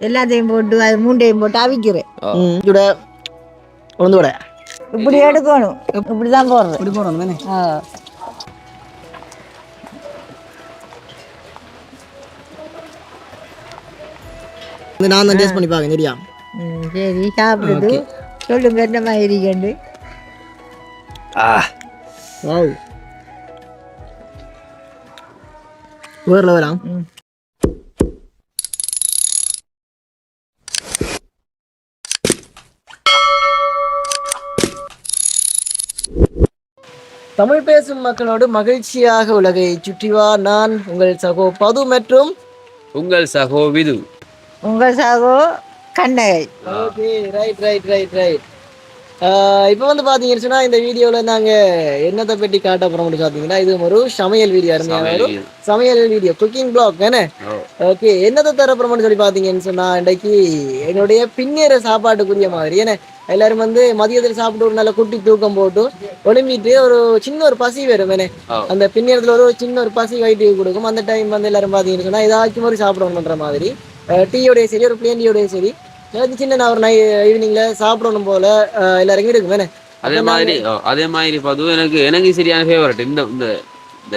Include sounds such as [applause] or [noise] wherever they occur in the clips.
எல்லாத்தையும் போட்டு அது மூண்டையும் போட்டு அவிக்கிறேன். இதோட உளுந்து வடை. இப்படி எடுக்கணும். இப்படிதான் போடுறது. இப்படி போடணும் தானே? ஆ. இது நான் தான் டேஸ்ட் பண்ணி பார்க்கேன் சரியா? சரி சாப்பிடுது. சொல்லுங்க என்ன மாதிரி கண்டு ஆ. வாவ். வேறு லெவலா தமிழ் பேசும் மக்களோடு மகிழ்ச்சியாக உலகை சுற்றி வா. நான் உங்கள் சகோ பது மற்றும் உங்கள் சகோ விது. உங்கள் sago Kannagai. Okay right right right right இப்போ வந்து பார்த்தீங்கன்னு சொன்னா இந்த வீடியோவில் நாங்கள் என்னத்தை பற்றி காட்ட போகிறோம்னு பார்த்தீங்கன்னா இது ஒரு சமையல் வீடியோ அருமையான ஒரு சமையல் வீடியோ குக்கிங் பிளாக் என்ன ஓ. ஓகே என்னத்தை தர போகிறோம்னு சொல்லி பார்த்தீங்கன்னு சொன்னா இன்றைக்கு என்னுடைய பின்னேற சாப்பாட்டுக்குரிய மாதிரி ஏன்னா எல்லாரும் வந்து மதியத்தில் சாப்பிட்டு ஒரு நல்ல குட்டி தூக்கம் போட்டு ஒளிம்பிட்டு ஒரு சின்ன ஒரு பசி வரும் என்ன. அந்த பின்னேறத்துல ஒரு சின்ன ஒரு பசி வயிற்றுக்கு கொடுக்கும். அந்த டைம் வந்து எல்லாரும் பார்த்தீங்கன்னு ஏதாச்சும் ஒரு சாப்பிடணுன்ற மாதிரி. டீயோடைய சரி ஒரு பிளேன் டீயோடைய சரி. ஏதாச்சும் சின்ன நான் ஒரு நை ஈவினிங்ல சாப்பிடணும் போல எல்லாருக்கும் இருக்கும் என்ன அதே மாதிரி அதே மாதிரி பது எனக்கு எனக்கு சரியான ஃபேவரட் இந்த இந்த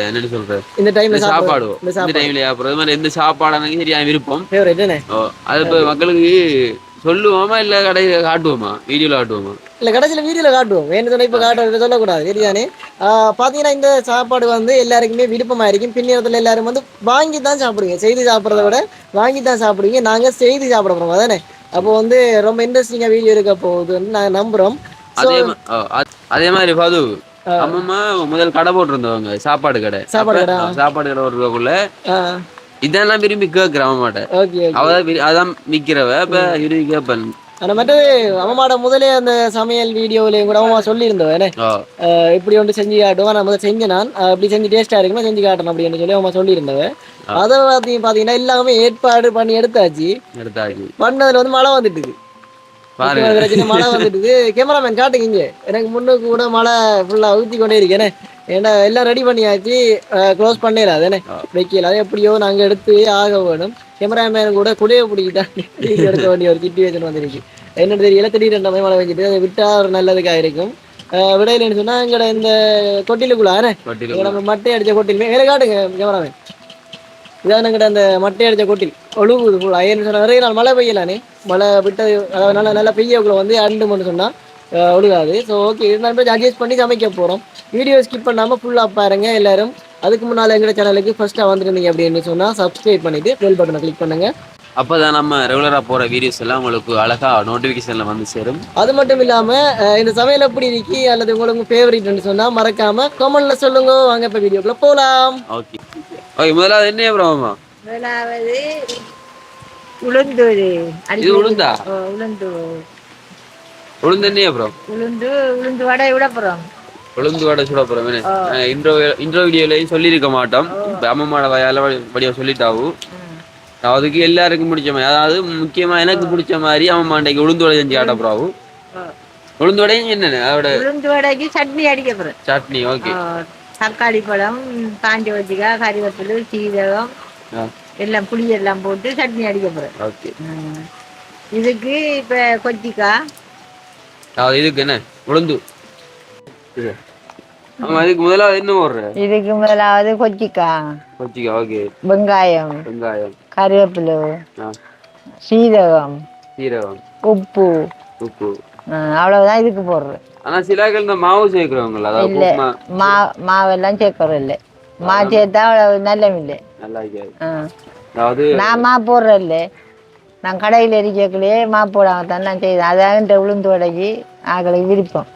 என்னன்னு சொல்றது? இந்த டைம்ல சாப்பாடு இந்த டைம்ல சாப்பிடுறது. மாதிரி எந்த சாப்பாடு எனக்கு சரியான விருப்பம். என்ன அது. மக்களுக்கு சொல்லுவோமா இல்ல கடையில காட்டுவோமா? வீடியோல காட்டுவோமா? இல்ல கடைசியில வீடியோல காட்டுவோம். வேணும் சொன்னா இப்ப காட்ட சொல்லக்கூடாது சரிதானே? பாத்தீங்கன்னா இந்த சாப்பாடு வந்து எல்லாருக்குமே விருப்பமா இருக்கும். பின்னேரத்துல எல்லாரும் வந்து வாங்கி தான் சாப்பிடுவீங்க. செய்து சாப்பிடுறத விட வாங்கி தான் சாப்பிடுவீங்க. நாங்க செய்து சாப்பிட போறோம். அதானே? அப்போ வந்து ரொம்ப இன்ட்ரெஸ்டிங்கா வீடியோ இருக்க போகுதுன்னு நான் நம்புறோம். அதே மாதிரி பது அம்மம்மா முதல் கடை போட்டிருந்தவங்க சாப்பாடு கடை. சாப்பாடு கடை, சாப்பாடு கடை போட்டுருக்கக்குள்ள இதெல்லாம் விரும்பி கேட்கிற அவன் மாட்டேன் ஓகே ஓகே அவ தான் விரு- அதான் விக்கிறவ இப்ப விரும்பி கேட்பேன் ஆனா மற்றது அம்மாட முதலே அந்த சமையல் வீடியோவிலையும் கூட அம்மா சொல்லியிருந்தவன் இப்படி ஒன்று செஞ்சு காட்டுவோம் நான் முதல்ல செஞ்சேன் நான் ஆஹ் இப்படி செஞ்சு டேஸ்டா இருக்குன்னா செஞ்சு காட்டணும் அப்படின்னு சொல்லி அம்மா சொல்லியிருந்தவ. அதை பார்த்தீங்க பாத்தீங்கன்னா எல்லாமே ஏற்பாடு பண்ணி எடுத்தாச்சு. எடுத்தாச்சு. பண்ணதுல வந்து மழை பிரச்சனை மழை வந்துட்டுது. கேமராமேன் காட்டுங்க எனக்கு முன்னுக்கு கூட மழை ஃபுல்லா ஊத்தி கொண்டே இருக்கேனே. ஏன்னா எல்லாம் ரெடி பண்ணியாச்சு. க்ளோஸ் பண்ணிடாது என்ன வைக்கல அது எப்படியோ நாங்க எடுத்து ஆக வேணும். கேமராமேன் கூட குடைய பிடிக்கிட்டா [laughs] எடுக்க வேண்டிய ஒரு சுச்சுவேஷன் வந்துருக்கு. என்னன்னு தெரியல திடீர்னு ரெண்டு மணி மழை அதை விட்டா ஒரு நல்லதுக்காக இருக்கும். விடையிலன்னு சொன்னா எங்கட இந்த கொட்டிலுக்குள்ள ஆனே வட்டியில இங்க நம்ம மட்டை அடிச்ச கொட்டில் வேற காட்டுங்க கேமராமேன் இதான் எங்கிட்ட அந்த மட்டை அடிச்ச கொட்டில் ஒழுகுது ஃபுல் அயர்னு சொன்ன நிறைய நாள் மழை பெய்யலானே. மழை விட்டது அதாவது நல்லா நல்லா பெய்யக்குள்ள வந்து அண்டுமன்னு சொன்னால் ஒழுகாது. ஸோ ஓகே இருந்தாலும் அட்ஜஸ்ட் பண்ணி சமைக்க போகிறோம் வீடியோ ஸ்கிப் பண்ணாமல் ஃபுல்லாக பாருங்க எல்லாரும். அதுக்கு முன்னால் எங்களோட சேனலுக்கு ஃபஸ்ட்டாக வந்துருந்தீங்க அப்படின்னு சொன்னால் சப்ஸ்கிரைப் பண்ணிவிட்டு பெல் பட்டனை கிளிக் பண்ணுங்க அப்பதான் நம்ம ரெகுலரா போற வீடியோஸ் எல்லாம் உங்களுக்கு அழகா நோட்டிபிகேஷன்ல வந்து சேரும். அது மட்டும் இல்லாம அஹ் இந்த சமையல் எப்படி இருக்கு அல்லது உங்களுக்கு ஃபேவரட்னு சொன்னா மறக்காம கமெண்ட்ல சொல்லுங்க. வாங்க இப்ப வீடியோக்குள்ள போலாம். ஓகே ஓகே முதலாவது என்ன ப்ரோமா முதலாவது உளுந்து இது உளுந்தா? உளுந்து. உளுந்து என்ன ப்ரோ உளுந்து உளுந்து வடை விட போறோம். உளுந்து வடை சுட போறோம். இன்ட்ரோ இன்ட்ரோ வீடியோலையும் சொல்லியிருக்க மாட்டோம். அம்மம்மாட வயால வடிவ சொல்லிட்டாவு. அதுக்கு எல்லாருக்கும் பிடிச்ச மாதிரி. அதாவது முக்கியமா எனக்கு பிடிச்ச மாதிரி அம்மம்மா அன்றைக்கு உளுந்து வடை செஞ்சு காட்ட போறாவு. உளுந்து வடையும் என்னென்ன? அதோட உளுந்து வடைக்கு சட்னி அடிக்க போறேன். சட்னி ஓகே. தக்காளி பழம் காஞ்சி வச்சுக்கா கறிவேப்பிலை சீரகம். எல்லாம் புளி எல்லாம் போட்டு சட்னி அடிக்க போறேன். ஓகே. இதுக்கு இப்ப கொச்சிக்காய் அதாவது இதுக்கு என்ன? உளுந்து. ஆமா இதுக்கு முதலாவது என்ன போடுற இதுக்கு முதலாவது கொச்சிக்காய் கொச்சிக்கா ஓகே. வெங்காயம். வெங்காயம். கறிவேப்பிலை ஆ, சீரகம். சீரகம். உப்பு. உப்பு. அவ்வளவுதான் இதுக்கு போடுறது. ஆனா சில இந்த மாவு சேர்க்கிறவங்கள அதாவது இல்ல. மா மாவெல்லாம் சேர்க்கறது இல்லை மா சேர்த்தா அவ்வளவு இல்லை. நல்லா ஆ. அதாவது நான் மா போடுறேன் இல்லை நான் கடையில் எரிக்கக்குள்ளேயே மா போடாம தான் நான் செய்தேன் அதான் உளுந்து வடைக்கு ஆக்களுக்கு விருப்பம்.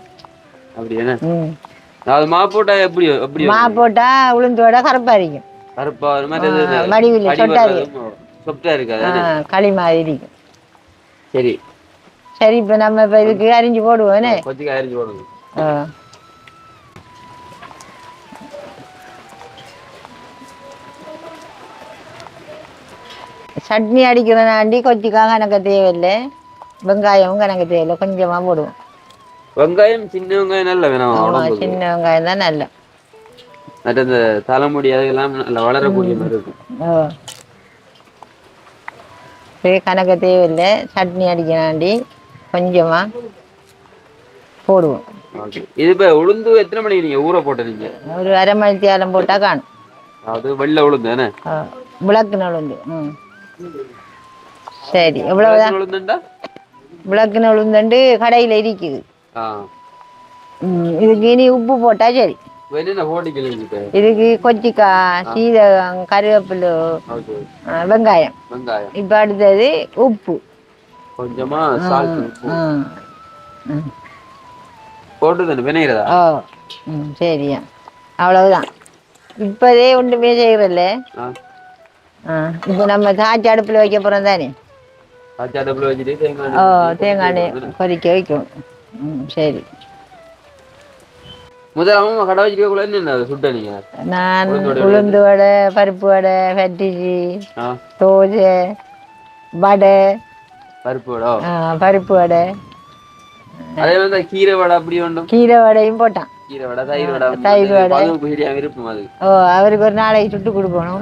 அப்படி என்ன ம். அதாவது மா போட்டா எப்படி எப்படி மா போட்டா உளுந்து வடை கருப்பா இருக்கும் கருப்பா ஒரு மாதிரி சொட்டாது. வர்றதும் சொட்டா இருக்காது களி மாதிரி இருக்கும். சரி. சரி இப்போ நம்ம இப்போ இதுக்கு அரிஞ்சு போடுவோனே கொச்சிக்காய் அரிஞ்சு ஆ. சட்னி அடிக்கிறனாண்டி கொச்சிக்காய் கணக்கு தேவையில்லை. வெங்காயமும் கணக்கு தேவையில்லை. கொஞ்சமாக போடுவோம். வெங்காயம் சின்ன வெங்காயம் நல்ல வேணாம் சின்ன வெங்காயம் தான் நல்ல. மற்ற இந்த தலைமுடி அதெல்லாம் நல்லா வளரக்கூடிய மாதிரி இருக்கும். இது கணக்கு தேவையில்லை. சட்னி அடிக்கணாண்டி கொஞ்சமாக போடுவோம். இது இப்போ உளுந்து எத்தனை மணிக்கு நீங்க ஊற போட்ட நீங்க ஒரு அரை மணி தேரம் போட்டால் காணும். அது வெள்ளை உளுந்து தானே? ஆ, விளக்கு நுழுந்து ம். சரி எவ்வளவுதான்? உளுந்துண்டா? விளக்கு நுழுந்துண்டு கடையில் இருக்குது இதுக்கு இனி உப்பு சரி. போட்டி கிழிஞ்சிட்டு. இதுக்கு கொச்சிக்காய் சீரகம் கருவேப்பிலை வெங்காயம். இப்போ அடுத்தது உப்பு. கொஞ்சமா சரியா. அவ்வளவுதான். இப்போதே ஒன்றுமே ஆ. இப்போ நம்ம சாச்சி அடுப்பில் வைக்க போகிறோம் தானே? ஆச்சா டபுள் வச்சுட்டு தேங்காய் கொதிக்க வைக்கணும் ம் சரி. முதல்ல அம்மா கடை வச்சுக்கக்குள்ள என்ன சுட்ட நீங்க நான் உளுந்து வடை பருப்பு வடை ஆ. தோசை வடை. பருப்பு வடை பருப்பு வடை. அதே மாதிரி கீரை வடை அப்படி வேண்டும் கீரை வடையும் போட்டான். கீரை வடை தயிர் வடை தயிர் வடை. விருப்பம் அது? ஓ அவருக்கு ஒரு நாளைக்கு சுட்டு கொடுக்கணும்.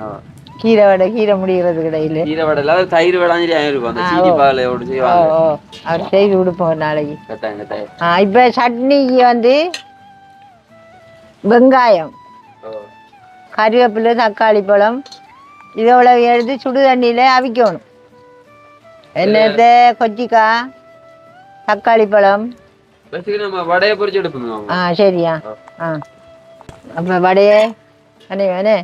கீரை வடை கீரை முடிகிறது கிடையில கீரை வடை இல்லாத தயிர் வடை இருக்கும் அந்த சீனி ஓ. பால் ஓடு ஓ செய்வாங்க ஓ. அவர் செய்து கொடுப்போம் நாளைக்கு. கட்டாயம் கட்டாயம். ஆ இப்போ சட்னிக்கு வந்து வெங்காயம் கறிவேப்பிலை தக்காளி பழம் இதோட எடுத்து சுடு தண்ணியில் அவிக்கணும். என்னத்தை கொச்சிக்காய் தக்காளி பழம். வடையை எடுப்போம் ஆ சரியா. ஆ. அப்போ வடையே அண்ணே வேணே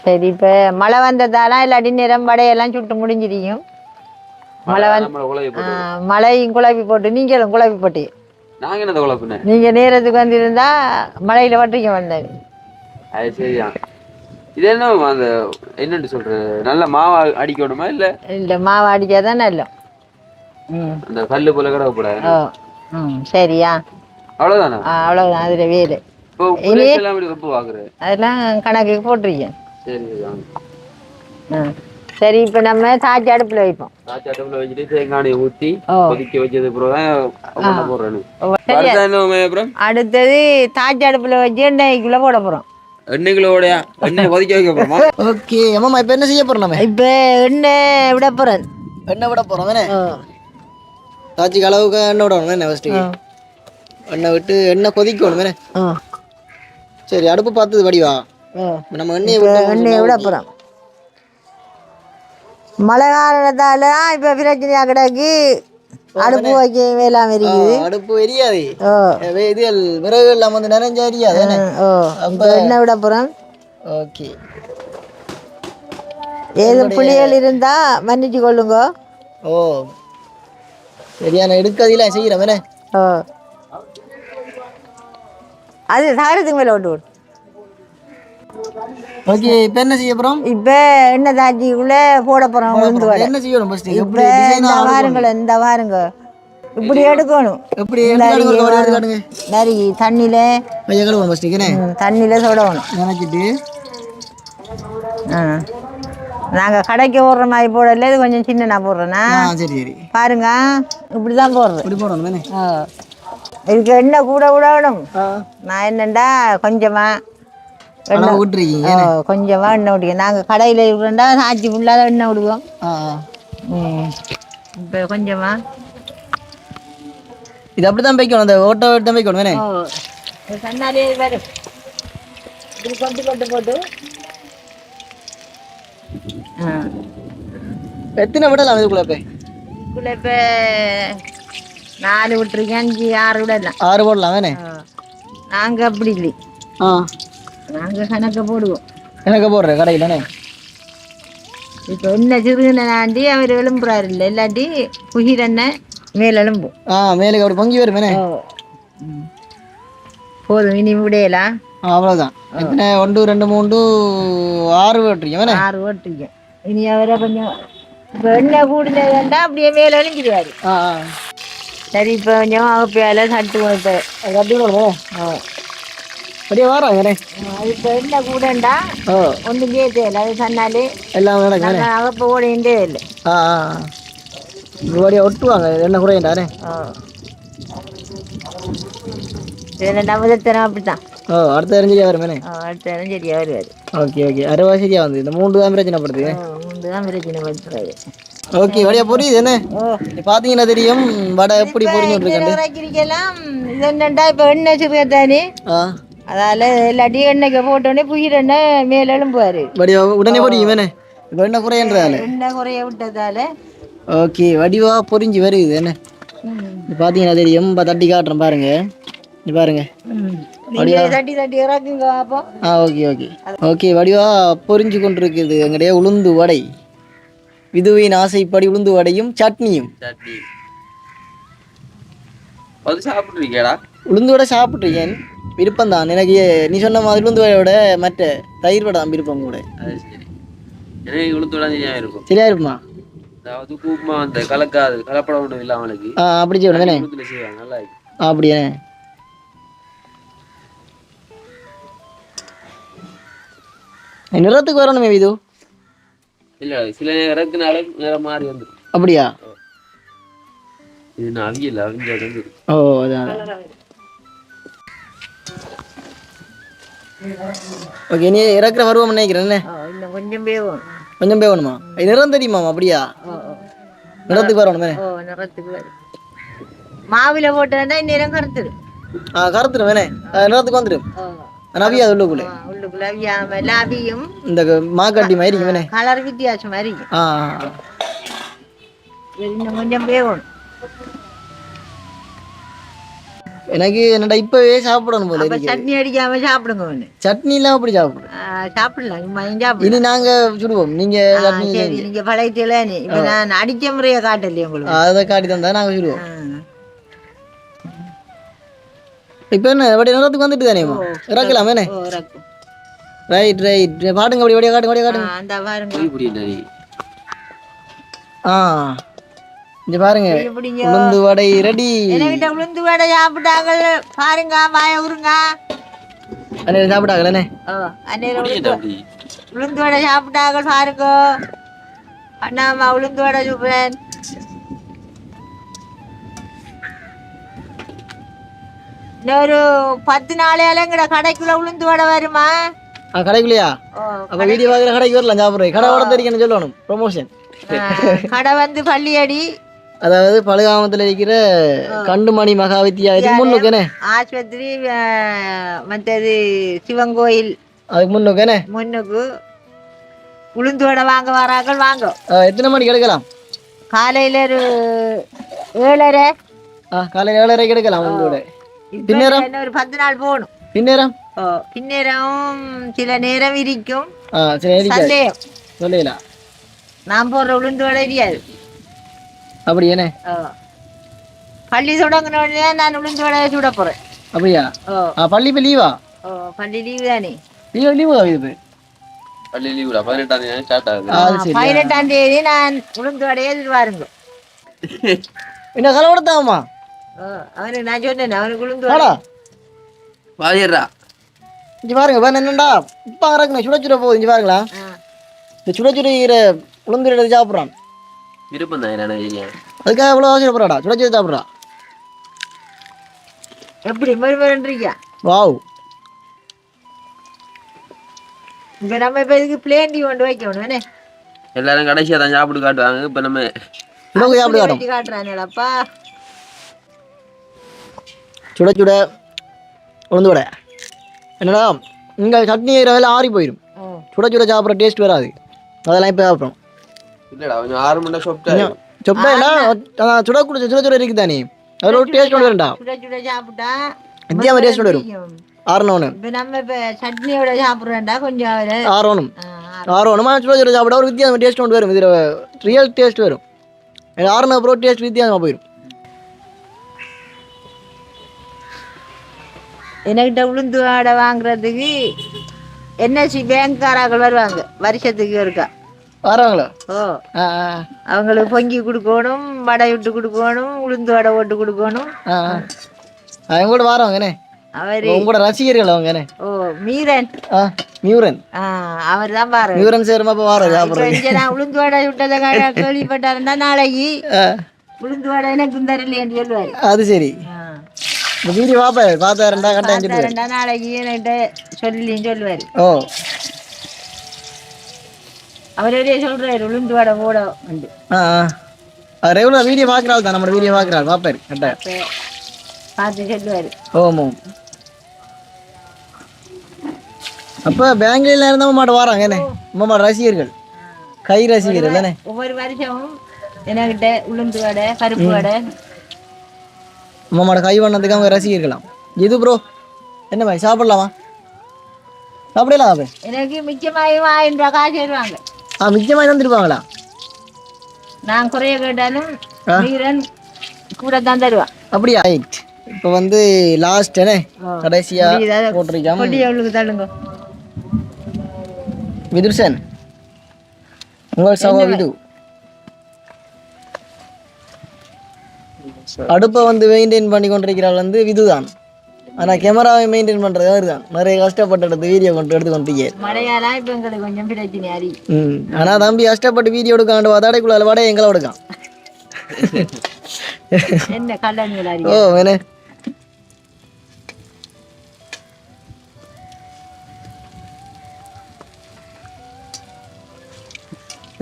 சரி இப்போ மழை வந்ததால இல்லாட்டி நேரம் வடையெல்லாம் சுட்டு முடிஞ்சிருக்கும் மழை வந்து மழையும் குழப்பி போட்டு நீங்களும் குழப்பி போட்டு. நாங்க நேரத்துக்கு வந்திருந்தா மழையில் வட்டிக்க வந்தாரு அது சரிதான் இது என்ன அந்த என்னன்னு சொல்றது நல்ல மாவு அடிக்கணுமா இல்ல? இல்லை மாவு அடித்தா தான் நல்ல அந்த கல்லு போல ம் சரியா. அவ்வளவுதானா? ஆ அவ்வளோதான் அதில் வாங்குறேன் அதெல்லாம் கணக்குக்கு போட்டிருக்கேன். சரி இப்போ நம்ம தாச்சி அடுப்பில் வைப்போம். காய்ச்சி அடுப்புல வச்சுட்டு தேங்காய் ஊத்தி. கொதிக்க வச்சது சரியா? அடுத்தது என்ன அப்புறம் அடுத்தது தாச்சி அடுப்பில் வச்சு எண்ணெய்க்குள்ளே போட போகிறோம் எண்ணெய்களோடயா எண்ணெய் கொதிக்க வைக்க போறோமா? ஓகே அம்மா இப்போ என்ன செய்ய போறோம் நம்ம? இப்போ எண்ணெய் விட போகிறேன் எண்ணெய் விட போறோம் தானே ஓ தாச்சிக்கு அளவுக்கு எண்ணெய் விடணும் தானே ஃபஸ்ட்டு எண்ணெய் விட்டு எண்ணெய் கொதிக்கணும் சரி அடுப்பு பார்த்தது வடிவா இப்ப நம்ம எண்ணெயை இப்போ எண்ணெயை விட போகிறோம் மழை காலத்தால இப்போ பிரச்சனையாக கிடக்கு. அடுப்பு வைக்க வேளாண் இருக்குது. அடுப்பு எரியாது ஓ வே- இது விறகு எல்லாம் வந்து நிறைஞ்ச எரியாது ஓ இப்போ எண்ணெய் விட போகிறோம் ஓகே. ஏது புளியல் இருந்தால் மன்னிச்சு கொள்ளுங்க. ஓ. சரியான எடுக்கதெல்லாம் செய்கிறோம் தானே? ஓ அது சாரத்துக்கு மேலே விட்டு விடு ஓகே இப்போ என்ன செய்ய போறோம்? இப்போ எண்ணெய் தாச்சிக்குள்ளே போட போகிறோம் உளுந்து வடை என்ன செய்யணும் ஃபர்ஸ்ட் இப்போ இந்த வாருங்கள இந்த வாருங்க. இப்படி எடுக்கணும். காட்டுங்க நரி தண்ணியில். ஃபர்ஸ்ட் என்ன தண்ணியில் சுடணும் நினைச்சிட்டு. ஆ. நாங்கள் கடைக்கு போடுற மாதிரி போடல இது கொஞ்சம் சின்ன நான் போடுறேன்னா சரி சரி. பாருங்க. இப்படி தான் போடுறேன் இப்படி போடணும் தானே ஆ. இதுக்கு எண்ணெய் கூட ஆ. நான் என்னண்டா கொஞ்சமாக அளவு விட்டுருக்கீங்க ஓ கொஞ்சமாக எண்ணெய் விட்டுக்க நாங்கள் கடையில் இருக்கிறோண்டா சாச்சி ஃபுல்லாக எண்ணெய் விடுவோம். இப்போ கொஞ்சமாக இது அப்படி தான் வைக்கணும் அந்த ஓட்ட வைக்கணும் தானே ஓ இது கண்ணாலே வரும் இப்படி கொண்டு கொண்டு போட்டு. ஆ. எத்தனை விடலாம் இதுக்குள்ள இப்போ? இதுக்குள்ள இப்போ நாலு விட்டுருக்கேன் அஞ்சு ஆறு விடலாம் ஆறு போடலாம் தானே? நாங்கள் அப்படி இல்லை. ஆ. நாங்கள் கணக்கை போடுவோம். எனக்கு போடுறேன் கடையில் தானே? இப்போ என்ன சிறுகினாண்டி அவர் எழும்புறாரு இல்லை. இல்லாட்டி குகிர் எண்ணெய் மேல் எழும்பும் ஆ மேலுக்கு அப்படி பொங்கி வரும் தானே? ஓ. ம். போதும் இனி விடையலாம் அவ்வளோதான் எத்தனை? ஒன்று ரெண்டு மூணு ஆறு விட்டுருக்கீங்க தானே? ஆறு ஓட்டிருக்கேன் இனி அவரை கொஞ்சம் இப்போ எண்ணெய் கூடுதா அப்படியே மேலே எழுஞ்சிடுவார் ஆ ஆ. சரி இப்போ கொஞ்சம் அவப்பையால் சட்டு இப்போ அப்படியே வராங்க இப்போ எண்ணெய் கூடண்டா ஒன்றும் கேட்கல அது சொன்னாலே எல்லாம் நடக்கும் அவப்போ ஓடிண்டே இல்லை. ஆ ஆ இப்படியே ஒட்டுவாங்க என்ன குறையண்டானே ஓ இது ரெண்டாவது தரம் அப்படித்தான். ஓ அடுத்த தரம் சரியா வருமேனே ஆ, அடுத்த தரம் சரியா வருவாரு ஓகே ஓகே. அறுபா சரியா வந்து இந்த மூன்று தான் பிரச்சனை படுது முந்து தான் பிரச்சனை படுத்துறாரு. ஓகே வழியா புரியுது என்ன? பாத்தீங்கன்னா தெரியும் வடை எப்படி பொரிஞ்சு இறக்கிறீங்கெல்லாம் இது என்னண்டா இப்போ எண்ணெய் சிறுக தானே ஆ. அதால எல்லாத்தையும் எண்ணெய்க்கு போட்டோடனே புகிற எண்ணெய் மேல எழும்புவாரு. வடிவா உடனே பொரியும் வேணே இப்போ என்ன குறையன்றதால. எண்ணெய் குறைய விட்டதால. ஓகே வடிவா பொரிஞ்சு வருது என்ன? பார்த்தீங்கன்னா தெரியும் இப்போ தட்டி காட்டுறேன் பாருங்க. இது பாருங்க. ஆ ஓகே ஓகே. ஓகே வடிவா பொரிஞ்சு கொண்டிருக்குது எங்களுடைய உளுந்து வடை. விதுவின் ஆசைப்படி உளுந்து வடையும் சட்னியும். சட்னி. அது சாப்பிட்ருக்கேடா உளுந்து வடை சாப்பிட்ருக்கேன் விருப்பம் தான் எனக்கு நீ சொன்ன மாதிரி உளுந்து வடையோட மற்ற தயிர் வடை தான் விருப்பம் கூட. எனக்கு உளுந்து விட தெரியாம இருக்கும். அதாவது கூப்பமா அந்த கலக்காது கலப்படம் ஒன்றும் இல்லை அவனுக்கு ஆ அப்படி செய்யணும் தானே? உளுந்துல செய்வாங்க. நல்லா இருக்கு. அப்படியே? நிறத்துக்கு வரணுமே விது. இல்ல சில நேரத்தினால நேரம் மாறி வந்துடும் அப்படியா? இது நான் அவியல அவிஞ்ச வந்து. ஓ அதான். ஓகே நீ இறக்குற வருவோம் நினைக்கிறேன் கொஞ்சம் வேகும் கொஞ்சம் பேவணுமா? இது நிறம் தெரியுமாமா அப்படியா. நிறத்துக்கு வரணுமே ஓ நிறத்துக்கு மாவுல போட்டா நிறம் கருத்துடும் ஆ கருத்துடும் வேணே ஆ, நிறத்துக்கு வந்துடும் நவியா உள்ளுக்குள்ளே. உள்ளுக்குள்ள லாபியும் இந்த மாக்காட்டி மாதிரி வேணே கலர் வித்தியாசம் மாதிரி ஆ இன்னும் கொஞ்சம் வேகணும். எனக்கு என்னடா இப்பவே சாப்பிடணும் போல சட்னி அடிக்காம சாப்பிடுங்க ஒண்ணு சட்னி இல்லாம அப்படி சாப்பிடுறேன் ஆ, சாப்பிடலாம் சும்மா சாப்பிடலாம் இனி நாங்க சுடுவோம். நீங்க சட்னி நீங்க பழையத்தில இப்ப நான் அடிச்ச முறைய காட்டலையே உங்களுக்கு. அதை காட்டி தந்தா நாங்க சுடுவோம். இப்ப என்ன அப்படி நிறத்துக்கு வந்துட்டு தானேமா இறக்கலாம் இறக்கும். ரைட் ரைட் பாட்டுங்க அப்படி அப்படியே காட்டுங்க அப்படியே காட்டுங்க. அந்த பாருங்க. ஆ. இங்க பாருங்க. உளுந்து வடை ரெடி என்கிட்ட உளுந்து வடை சாப்பிட்டாங்க பாருங்க வாய உருங்க. அண்ணே சாப்பிட்டாங்களே அப்படி உளுந்து வடை சாப்பிட்டாங்க பாருங்க. அண்ணாமா உளுந்து வடை சூப்பரன். இன்னொரு பத்து நாளையால எங்கட கடைக்குள்ள உளுந்து வடை வருமா? ஆ கடைக்குள்ளையா? அப்ப வீடியோ பார்க்குற கடைக்கு வரலாம் சாப்பிட்றேன் கடை வட தெரிக்கணும் சொல்லணும் ப்ரொமோஷன் கடை வந்து பள்ளியடி. அதாவது பழுகாமத்தில் இருக்கிற கண்டுமணி மகா வித்தியாலயத்துக்கு முன்னுக்குனே. ஆஸ்பத்திரி மற்றது சிவன் கோயில். அதுக்கு முன்னுக்குனே. முன்னுக்கு உளுந்து வடை வாங்க வராங்கள் வாங்க. எத்தனை மணிக்கு எடுக்கலாம்? காலையில ஒரு ஏழரை. ஆ காலையில் ஏழரைக்கு எடுக்கலாம் உங்களோட. பின்னேரம்? ஒரு பத்து நாள் போகணும். பின்னேரம்? பின்னேரம் சில நேரம் இருக்கும். சந்தேகம். சொல்லலாம் நான் போடுற உளுந்து வடை தெரியாது அப்படி ஏனே ஓ. பள்ளி தொடங்கின உடனே நான் உளுந்து வடை சுட போறேன். அப்படியா? பள்ளி இப்போ லீவா? ஓ பள்ளி லீவு தானே. லீவ் லீவு தான் இது? பள்ளி லீவுடா பதினெட்டாம் தேதி ஸ்டார்ட் ஆகுது. பதினெட்டாம் தேதி நான் உளுந்து வடையை எதிர்பாருங்க. [laughs] என்ன கலவடத்தாமா அவனுக்கு நான் சொன்னேன் அவனுக்கு வாயிடுறா இங்க பாருங்க வேற என்னண்டா இப்போ இறக்குங்க சுட சுட போகுது இங்க பாருங்களா. இந்த சுட சுட இருக்கிற உளுந்து எடுத்து சாப்பிட்றான் விருப்பம் தான் என்ன அதுக்காக இவ்வளோ அவசரப்படுறாடா சுட சுட சாப்பிட்றா எப்படி மறுமருன்றியா வாவ் இப்ப நம்ம இப்ப இதுக்கு பிளேண்டி கொண்டு வைக்கணும் எல்லாரும் கடைசியா தான் சாப்பிட்டு காட்டுவாங்க இப்ப நம்ம சாப்பிட்டு காட்டுறானேப்பா சுட சுட உளுந்து வடை. என்னடா இங்கே சட்னி வேலை ஆறி போயிடும் சுட சுட சாப்பிட்ற டேஸ்ட் வராது. அதெல்லாம் இப்போ சாப்பிட்றோம். இல்லடா கொஞ்சம் ஆறு மணி சொப்டா சொப்பா அதான் சுட கூட சுட சுட இருக்குது தானே. அதில் ஒரு டேஸ்ட் ஒன்று சாப்பிட்டா வித்தியாச டேஸ்ட் வரும். ஆறணும் இப்ப நம்ம இப்ப சட்னியோட சாப்பிடுறோம்டா கொஞ்சம் ஆறணும். ஆறணுமா. சுட சுட சாப்பிட ஒரு வித்தியாசம் டேஸ்ட் ஒன்று வரும். இதில் ரியல் டேஸ்ட் வரும். இது ஆறுன அப்புறம் டேஸ்ட் வித்தியாசமாக போயிடும் என்கிட்ட உளுந்து வடை வாங்குறதுக்கு என்எஸ்சி பேங்க்காராக்கள் வருவாங்க. வருஷத்துக்கு இருக்கா வராங்களா ஓ. அவங்களுக்கு பொங்கி கொடுக்கணும் வடை விட்டு கொடுக்கணும் உளுந்து வடை போட்டு கொடுக்கணும். அவங்க கூட வாரவங்கண்ணே அவரு உங்களோட ரசிகர்கள் அவங்கண்ணே ஓ மீரன். ஆ மியூரன் ஆ அவர் தான் பாரு. மியூரன் சேர்மா இப்போ வாரம் சாப்பிட்றேன் இங்க நான் உளுந்து வடை விட்டதை [laughs] கேள்விப்பட்டாருன்னா நாளைக்கு உளுந்து வடை எனக்கு தரலையேன்னு சொல்லுவாரு. அது சரி. இந்த வீடியோ பார்ப்பாரு பார்த்தாருண்டா கட்டாயம் சொல்லுவாரு ரெண்டா நாளைக்கு என்கிட்ட சொல்லியும் சொல்லுவாரு. ஓ. அவரே சொல்றாரு உளுந்து வடை போட உண்டு ஆ ஆ. ரெகுலர் வீடியோ பார்க்குறாள் தான் நம்ம வீடியோ பார்க்குறாள் பார்ப்பாரு கட்டாயம் அப்ப பார்த்து சொல்லுவாரு. ஓமோ அப்போ பெங்களூர்ல இருந்து அம்மா வராங்க என்ன? அம்மா ரசிகர்கள். கை ரசிகர்கள் தானே? ஒவ்வொரு வருஷமும் என்கிட்ட உளுந்து வடை பருப்பு வடை அம்மா மாட கை வண்ணத்துக்கு அவங்க ரசிகர்களாம். இது ப்ரோ என்ன பாய் சாப்பிடலாமா? சாப்பிடலாம் அப்போ எனக்கு மிச்சமாயும் ஆயிரம் ரூபாய் காசு தருவாங்க. ஆ மிச்சமாக தந்துருப்பாங்களா நான் குறைய கேட்டாலும் வீரன் கூட தான் தருவான். அப்படியா? ரைட் இப்போ வந்து லாஸ்ட் என்ன? கடைசியா போட்டிருக்காம? கொட்டி அவளுக்கு தள்ளுங்க விதுர்சன் உங்கள் சகோ விது அடுப்பை வந்து மெயின்டைன் பண்ணி கொண்டிருக்கிறாள் வந்து விதுதான் ஆனா கேமராவை மெயின்டைன் பண்றது அவர் தான் நிறைய கஷ்டப்பட்டு எடுத்து வீடியோ கொண்டு எடுத்து கொண்டு ம். ஆனா தம்பி கஷ்டப்பட்டு வீடியோ எடுக்காண்டு வதாடைக்குள்ள வடை எங்களை எடுக்கான் ஓ வேணே.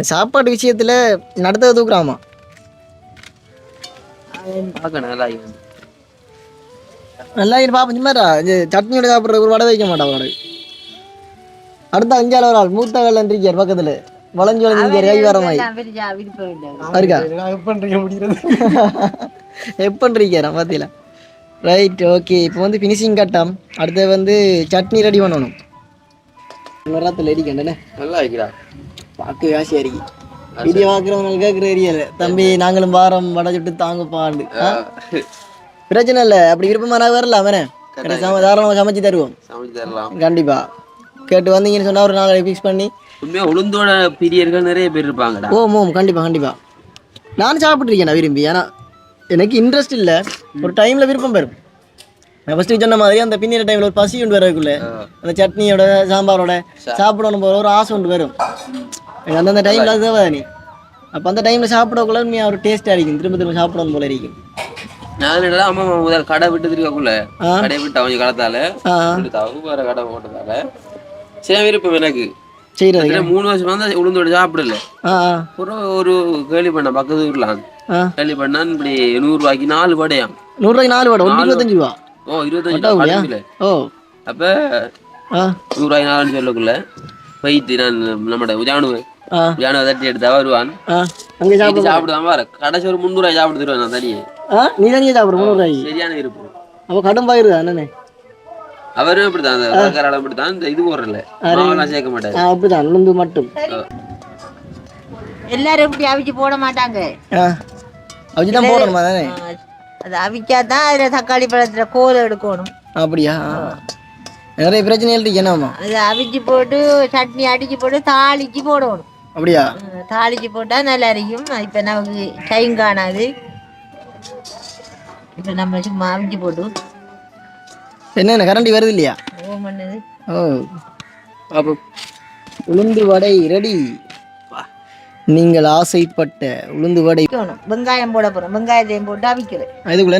சாப்பாடு விஷயத்துல நடத்த தூக்குறாமா? நல்லா இருக்கு. நல்லா இரு பாப்பா சும்மாரா இது சட்னியோட சாப்பிட்ற ஒரு வடை வைக்க மாட்டான் வடை அடுத்த அஞ்சாள் ஒரு ஆள் மூத்த கல்லன் இருக்கார் பக்கத்துல வளைஞ்சு வளைஞ்சு கை வர மாதிரி இருக்கா பாத்தீங்களா ரைட் ஓகே இப்போ வந்து ஃபினிஷிங் கட்டம் அடுத்து வந்து சட்னி ரெடி பண்ணணும் நல்லா இருக்குடா பார்க்க ஆசையா இருக்கு வீடியோ பார்க்குறவங்க கேட்குற ஏரியால தம்பி நாங்களும் வாரம் வடை சுட்டு தாங்கப்பாண்டு? பிரச்சனை இல்லை. அப்படி விருப்பமான வரலாம் வேணே தாராளமாக சமைச்சு தருவோம். சமைச்சு தரலாம். கண்டிப்பா. கேட்டு வந்தீங்கன்னு சொன்னா ஒரு நாளை ஃபிக்ஸ் பண்ணி. உண்மையா உளுந்தோட பிரியர்கள் நிறைய பேர் இருப்பாங்கடா. ஓ ஓம் கண்டிப்பா கண்டிப்பா. நானும் சாப்பிட்ருக்கேன் விரும்பி. ஏன்னா எனக்கு இன்ட்ரெஸ்ட் இல்லை. ஒரு டைம்ல விருப்பம் பெறும். நான் ஃபஸ்ட்டு சொன்ன மாதிரி அந்த பின்னிற டைம்ல ஒரு பசி உண்டு வரக்குள்ள அந்த சட்னியோட சாம்பாரோட சாப்பிடணும் போல ஒரு ஆசை உண்டு வரும். எனக்கு அந்தந்த டைம்ல அது தேவை நீ. அப்போ அந்த டைம்ல சாப்பிடக்குள்ள உண்மையாக ஒரு டேஸ்ட்டாக இருக்கும். திரும்ப திரும்ப சாப்பிடணும் போல இருக்கும். நான் அம்மா முதல் கடை விட்டு திருக்கக்குள்ள ஆ. கடையை விட்டு அவங்க கடத்தால? வேற கடை போட்டதால. சரி விருப்பம் எனக்கு. செய்கிறது இதுல மூணு வருஷம் வந்து உளுந்தோட சாப்பிடல. ஒரு கேள்வி பண்ண பக்கத்து ஊர்ல. கேள்வி பண்ணான் இப்படி நூறு ரூபாய்க்கு நாலு வடையாம். நூறுரூவாய்க்கு நாலு வடை இருபத்தஞ்சு ரூபா. ஓ இருபத்தஞ்சு. ஓ. அப்ப நூறுரூவாய்க்கு நாலுன்னு சொல்லக்குள்ள போயிட்டு நான் நம்மட ஜானுவை ஆ. ஜானுவை தட்டி எடுத்தா வருவான். ஆ. அங்கே சாப்பிட போயிட்டு சாப்பிடுவான் வர கடைசி ஒரு முந்நூறுவாய் சாப்பிட்டு தருவேன் நான் தனியே. நீ சாப்பிடு சரியான இருப்பு. அப்போ அவரும் அந்த இந்த இது போடுறல சேர்க்க அப்படிதான் மட்டும். எல்லாரும் இப்படி அவிச்சு போட மாட்டாங்க. ஆ. அவிச்சு தான் போடணுமா தானே? ஆ, அது அவிச்சாதான் அதுல தக்காளி பழத்துல கோல் எடுக்கணும். அப்படியா? நிறைய பிரச்சனைகள் இருக்கு என்னம்மா? அது அவிச்சு போட்டு சட்னி அடிச்சு போட்டு தாளிச்சு போடணும். அப்படியா? தாளிச்சு போட்டா நல்லா இருக்கும் இப்ப நமக்கு டைம் காணாது. இப்ப நம்ம சும்மா அவிச்சு போட்டு என்னென்ன கரண்டி வருது இல்லையா? ஓ பண்ணுது ஓ. அப்போ உளுந்து வடை ரெடி நீங்கள் ஆசைப்பட்ட உளுந்து வடை. வெங்காயம் போட போறோம். வெங்காயத்தையும் போட்டு அவிக்கிறேன் இதுக்குள்ள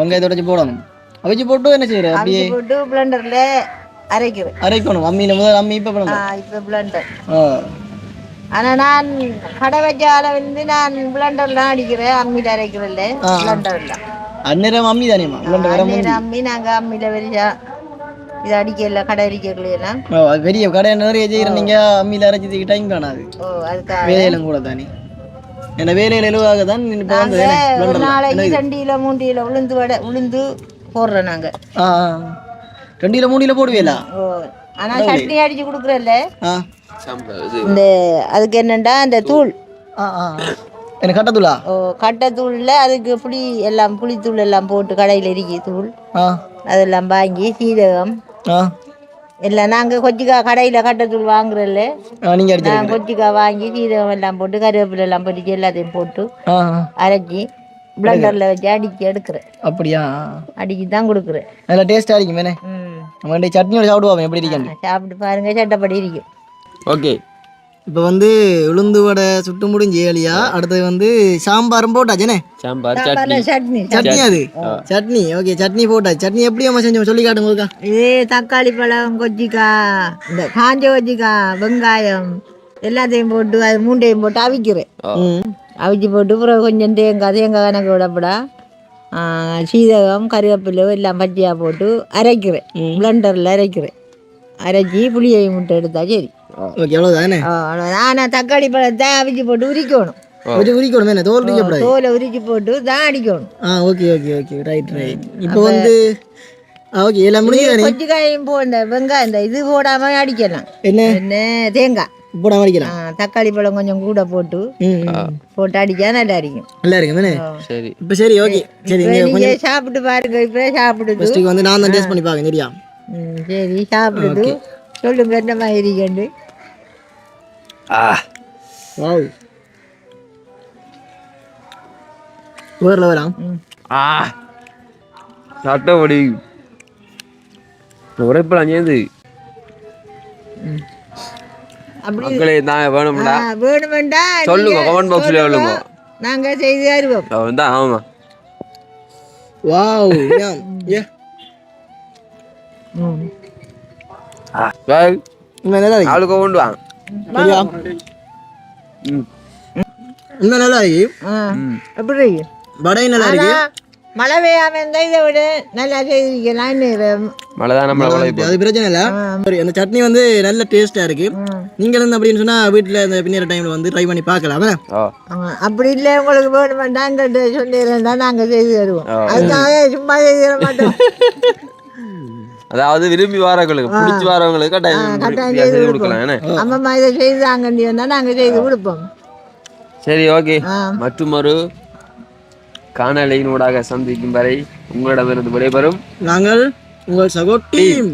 வெங்காயத்தை உடைச்சு போடணும். அவிச்சு போட்டு என்ன செய்யற? அப்படியே போட்டு பிளண்டர்ல அரைக்கிறேன் அரைக்கணும். அம்மியில முதல் அம்மி இப்போ இப்ப பிளண்டர் ஆனா நான் கடை வச்சால வந்து நான் பிளண்டர்ல அடிக்கிறேன். அம்மியில அரைக்கிறேன்ல பிளண்டர்ல அந்நேரம் அம்மி வர அந்நேரம் அம்மி. நாங்க அம்மியில வெறிச்சா இது அடிக்கல கடை அடிக்கல எல்லாம் ஓ, அது பெரிய கடை நிறைய செய்கிற நீங்க அம்மியில அரைச்சதுக்கு டைம் காணாது. ஓ அதுக்காக வேலையிலும் கூட தானே. என்ன வேலையில எழுவாக தான் இப்போ வந்து நாங்க ஒரு நாளைக்கு ரெண்டு கிலோ மூணு கிலோ உளுந்து வடை உளுந்து போடுறோம் நாங்க. ஆ ஆ. ரெண்டு கிலோ மூணு கிலோ போடுவீங்களா? ஓ ஆனா சட்னி அடிச்சு கொடுக்குறல்ல இந்த அதுக்கு என்னண்டா? இந்த தூள். ஆ ஆ. எனக்கு கட்டத்துலா ஓ கட்டைத்தூள்ல அதுக்கு புளி எல்லாம் புளித்தூள் எல்லாம் போட்டு கடையில் இருக்கு தூள். ஆ. அதெல்லாம் வாங்கி சீரகம். ஆ. எல்லாம் நாங்கள் கொச்சிக்கா கடையில் கட்டைத்தூள் வாங்குறல்ல ஆ நீங்கள் அடிச்சு நான் கொச்சிக்கா வாங்கி சீரகம் எல்லாம் போட்டு கருவேப்பிலை எல்லாம் பொரிச்சு எல்லாத்தையும் போட்டு ஆ. ஆ. அரைச்சி பிளண்டரில் வச்சு அடிச்சு எடுக்கிறேன். அப்படியா? அடிச்சு தான் கொடுக்குறேன். நல்லா டேஸ்ட்டாக இருக்கும் மேனே ம். நம்ம சட்னியோட சாப்பிடுவோம் எப்படி இருக்கேன் சாப்பிட்டு பாருங்க சட்டப்படி இருக்கும் ஓகே. இப்போ வந்து உளுந்து வடை சுட்டு முடிஞ்சு ஏலியா அடுத்தது வந்து சாம்பாரும் போட்டாச்சுனே? சாம்பார் சட்னி. சட்னி. சட்னி அது? சட்னி. ஓகே சட்னி போட்டாச்சு. சட்னி எப்படி அம்மா செஞ்சோம்? சொல்லி காட்டுங்க இது தக்காளி பழம் கொச்சிக்காய் இந்த காஞ்ச கொச்சிக்காய் வெங்காயம் எல்லாத்தையும் போட்டு அது மூண்டையும் போட்டு அவிக்கிறேன். அவிச்சு போட்டு அப்புறம் கொஞ்சம் தேங்காய் தேங்காய் கணக்கு விடப்படா. ஆ, சீரகம் கருவேப்பிலை எல்லாம் பச்சையாக போட்டு அரைக்கிறேன். பிளண்டரில் அரைக்கிறேன். அரைச்சி புளியை முட்டை எடுத்தா சரி ஓகே அவ்வளோதானே ஆனால் தக்காளி பழத்தை அவிச்சு போட்டு உரிக்கணும் கொஞ்சம் உரிக்கணும் என்ன தோல் உரிக்கப்படாது தோலை உரிச்சு போட்டு தான் அடிக்கணும் ஆ okay okay okay right right இப்போ வந்து ஓகே எல்லாம் முடிஞ்சதானே கொச்சிக்காயும் போ இந்த வெங்காயம் இந்த இது போடாமல் அடிக்கலாம் என்ன என்ன தேங்காய் போடாம அடிக்கலாம் தக்காளி பழம் கொஞ்சம் கூட போட்டு. போட்டு அடிச்சா நல்லா அடிக்கும் நல்லா இருக்கு தானே சரி இப்போ சரி ஓகே சரி இப்ப நீங்க நீங்க கொஞ்சம் சாப்பிட்டு பாருங்க இப்போ ஃபஸ்ட்டுக்கு வந்து நான் தான் டேஸ்ட் பண்ணி பார்க்கேன் சரியா சரி சாப்பிடுது சொல்லுங்க என்ன மாதிரி கண்டு வாவ் வேறு லெவலாம் ஆ சட்டப்படி உரைப்பெல்லாம் சேர்ந்து அப்படி மக்களே தான் வேணும்டா ஆ, வேணுமெண்டா சொல்லுங்க, நீங்க comment box ல சொல்லுங்க. சொல்லுங்க. நாங்க செய்து தருவோம் அவன் தான் ஆமா வாவ் ஏ உண்மை நல்லா இருக்கு ஆ, ம். எப்படி இருக்கு? வடை நல்லா இருக்கு மழை பெய்யாம இருந்தா இதை விட நல்லா செய்திருக்கலாம் மழை தான் அது பிரச்சனை இல்லை சரி அந்த சட்னி வந்து நல்ல டேஸ்டா இருக்கு நீங்கள் வந்து அப்படின்னு சொன்னா வீட்டில் இந்த பின்னர் டைம்ல வந்து ட்ரை பண்ணி பார்க்கலாம் அப்படி இல்லை உங்களுக்கு வேணுமெண்டா எங்கள்கிட்ட சொல்லிடுறா நாங்க செய்து தருவோம் அதுக்காக சும்மா செய்து தர மாட்டோம் அதாவது விரும்பி வரவங்களுக்கு பிடிச்சி வரவங்களுக்கு கட்டாயம் செய்து கொடுக்கலாம். என்ன? அம்மா இதை செய்து தாங்கண்டி வந்தா நாங்க செய்து கொடுப்போம். சரி ஓகே. மற்றொரு காணொலியினூடாக சந்திக்கும் வரை உங்களிடமிருந்து விடைபெறும் நாங்கள் உங்கள் சகோ டீம்.